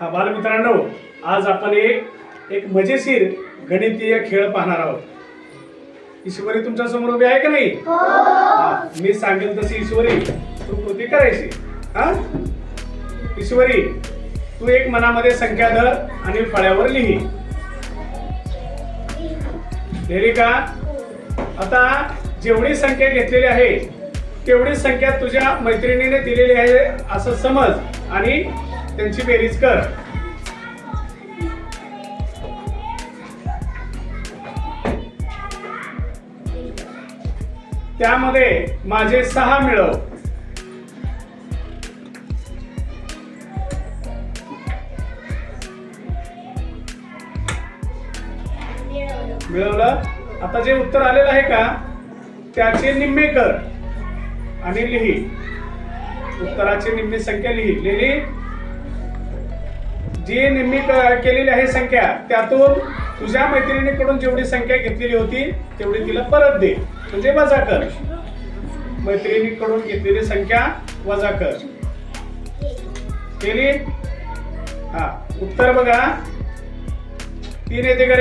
हा बालमित्रांनो आज आपण एक एक मजेशीर गणितीय खेळ पाहणार आहोत. ईश्वरी तुमच्यासमोर उभी आहे का नाही? हा, मी सांगेल तशी ईश्वरी तू कृती करायची हा? ईश्वरी तू एक मनामध्ये संख्या धर आणि फळ्यावर लिही. लिहिली का? आता जेवढी संख्या घेतलेली आहे तेवढी संख्या तुझ्या मैत्रिणीने दिलेली आहे असं समज आणि त्यांची बेरीज कर. त्यामध्ये माझे सहा मिळव. मिळवलं? आता जे उत्तर आलेलं आहे का? त्याचे निम्मे कर. आणि लिही. उत्तराची निम्मी संख्या लिही. लिहिली जी निम्मी केलेली आहे संख्या त्यातून तुझ्या मैत्रिणीकडून जेवढी संख्या घेतलेली होती तेवढी तिला परत दे. म्हणजे वजा कर. मैत्रिणीकडून घेतलेली संख्या वजा कर. केली? हा. उत्तर बघा. तीन येते का